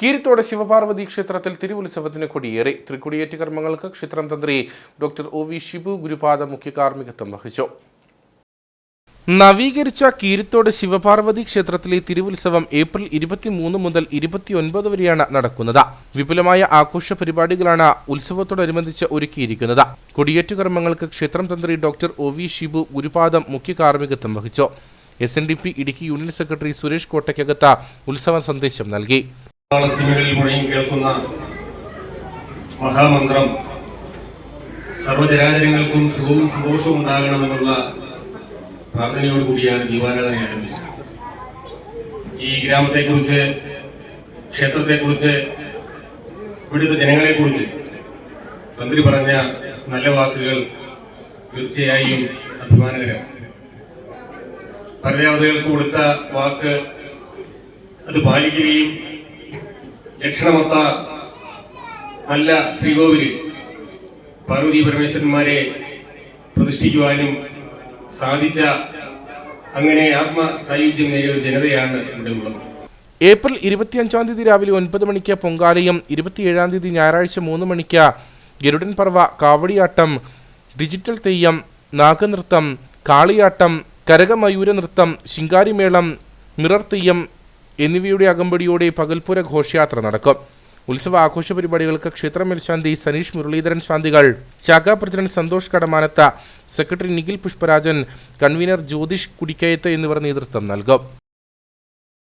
കീരിത്തോട് ശിവപാർവതി ക്ഷേത്രത്തിൽ തിരുവുത്സവത്തിന് കൊടിയേറി. തൃക്കൊടിയേറ്റ് കർമ്മങ്ങൾക്ക് ക്ഷേത്രം തന്ത്രി doctor O V Shibu Gurupada മുഖ്യ കാർമ്മികത്വം വഹിച്ചു. നവീകരിച്ച കീരിത്തോട് ശിവപാർവതി ക്ഷേത്രത്തിലെ തിരുവുത്സവം ഏപ്രിൽ ഇരുപത്തിമൂന്ന് മുതൽ ഇരുപത്തിയൊൻപത് വരെയാണ് നടക്കുന്നത്. വിപുലമായ ആഘോഷ പരിപാടികളാണ് ഉത്സവത്തോടനുബന്ധിച്ച് ഒരുക്കിയിരിക്കുന്നത്. കൊടിയേറ്റ് കർമ്മങ്ങൾക്ക് ക്ഷേത്രം തന്ത്രി doctor O V Shibu Gurupadam മുഖ്യ കാർമ്മികത്വം വഹിച്ചു. S N D P Idukki union secretary Suresh Kottakkakathu ഉത്സവ സന്ദേശം നൽകി. സിമികളിൽ മുഴങ്ങി കേൾക്കുന്ന മഹാമന്ത്രം സർവചരാചരങ്ങൾക്കും സുഖവും സന്തോഷവും ഉണ്ടാകണമെന്നുള്ള പ്രാർത്ഥനയോടുകൂടിയാണ് ദീപാരാധന ആരംഭിച്ചത്. ഈ ഗ്രാമത്തെക്കുറിച്ച് ക്ഷേത്രത്തെക്കുറിച്ച് ഇവിടുത്തെ ജനങ്ങളെക്കുറിച്ച് തന്ത്രി പറഞ്ഞ നല്ല വാക്കുകൾ തീർച്ചയായും അഭിമാനകരം. പരദേവതകൾക്ക് കൊടുത്ത വാക്ക് അത് പാലിക്കുകയും ലക്ഷണമൊത്ത നല്ല ശ്രീകോവിലിൽ പാർവതി പരമേശ്വരന്മാരെ പ്രതിഷ്ഠിക്കുവാനും സാധിച്ച അങ്ങനെ ആത്മ സായുജ്യം നേടിയ ഒരു ജനതയാണ് ഇവിടെ ഉള്ളത്. ഏപ്രിൽ ഇരുപത്തിയഞ്ചാം തീയതി രാവിലെ ഒൻപത് മണിക്ക് പൊങ്കാലയും ഇരുപത്തിയേഴാം തീയതി ഞായറാഴ്ച മൂന്ന് മണിക്ക് ഗരുഡൻ പർവ കാവടിയാട്ടം ഡിജിറ്റൽ തെയ്യം നാഗനൃത്തം കാളിയാട്ടം കരകമയൂര നൃത്തം ശിങ്കാരിമേളം നിറർ തെയ്യം എന്നിവയുടെ അകമ്പടിയോടെ പകൽപ്പുര ഘോഷയാത്ര നടക്കും. ഉത്സവ ആഘോഷ പരിപാടികൾക്ക് ക്ഷേത്ര മേൽശാന്തി സനീഷ് മുരളീധരൻ ശാന്തികൾ ശാഖാ president Santhosh Kadamanatha secretary Nikhil Pushparajan convener Jyothish Kudikkayathu എന്നിവർ നേതൃത്വം നൽകും.